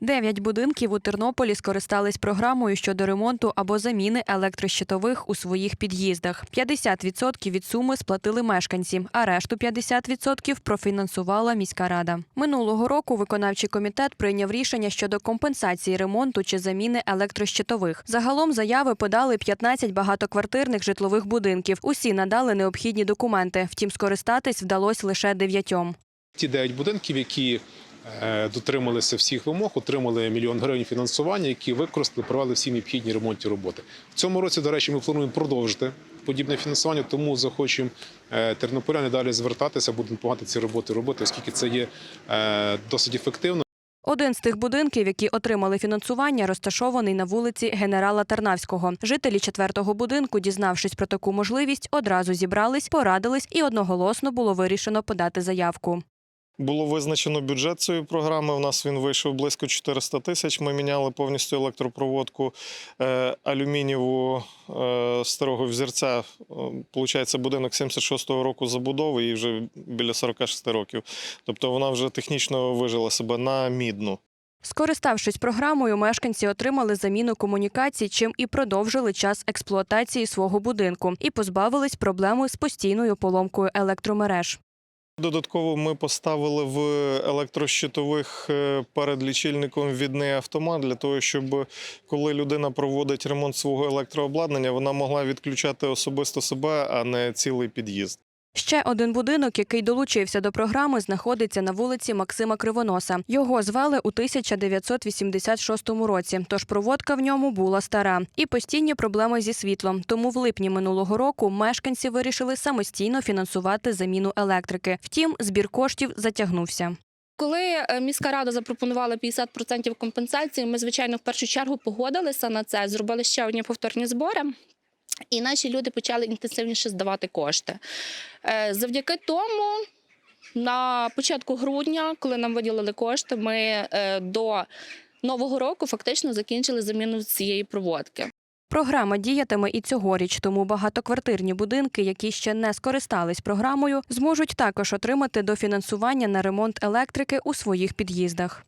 Дев'ять будинків у Тернополі скористались програмою щодо ремонту або заміни електрощитових у своїх під'їздах. 50% від суми сплатили мешканці, а решту 50% профінансувала міська рада. Минулого року виконавчий комітет прийняв рішення щодо компенсації ремонту чи заміни електрощитових. Загалом заяви подали 15 багатоквартирних житлових будинків. Усі надали необхідні документи. Втім, скористатись вдалося лише дев'ятьом. Ті дев'ять будинків, які дотрималися всіх вимог, отримали мільйон гривень фінансування, які використали, провели всі необхідні ремонтні роботи. В цьому році, до речі, ми плануємо продовжити подібне фінансування, тому захочемо е, тернополяни далі звертатися, будемо допомагати ці роботи робити, оскільки це є е, досить ефективно. Один з тих будинків, які отримали фінансування, розташований на вулиці генерала Тарнавського. Жителі четвертого будинку, дізнавшись про таку можливість, одразу зібрались, порадились і одноголосно було вирішено подати заявку. Було визначено бюджет цієї програми. У нас він вийшов близько 400 тисяч. Ми міняли повністю електропроводку е, алюмінієву е, старого взірця. Е, Получається, будинок 76-го року забудови і вже біля 46 років. Тобто вона вже технічно вижила себе на мідну. Скориставшись програмою, мешканці отримали заміну комунікацій, чим і продовжили час експлуатації свого будинку і позбавились проблеми з постійною поломкою електромереж. Додатково ми поставили в електрощитових е, перед лічильником відний автомат для того, щоб коли людина проводить ремонт свого електрообладнання, вона могла відключати особисто себе, а не цілий під'їзд. Ще один будинок, який долучився до програми, знаходиться на вулиці Максима Кривоноса. Його звели у 1986 році, тож проводка в ньому була стара і постійні проблеми зі світлом. Тому в липні минулого року мешканці вирішили самостійно фінансувати заміну електрики. Втім, збір коштів затягнувся. Коли е, міська рада запропонувала 50% компенсації, ми, звичайно, в першу чергу погодилися на це, зробили ще одні повторні збори. І наші люди почали інтенсивніше здавати кошти. Е, Завдяки тому, на початку грудня, коли нам виділили кошти, ми е, до нового року фактично закінчили заміну цієї проводки. Програма діятиме і цьогоріч, тому багатоквартирні будинки, які ще не скористались програмою, зможуть також отримати дофінансування на ремонт електрики у своїх під'їздах.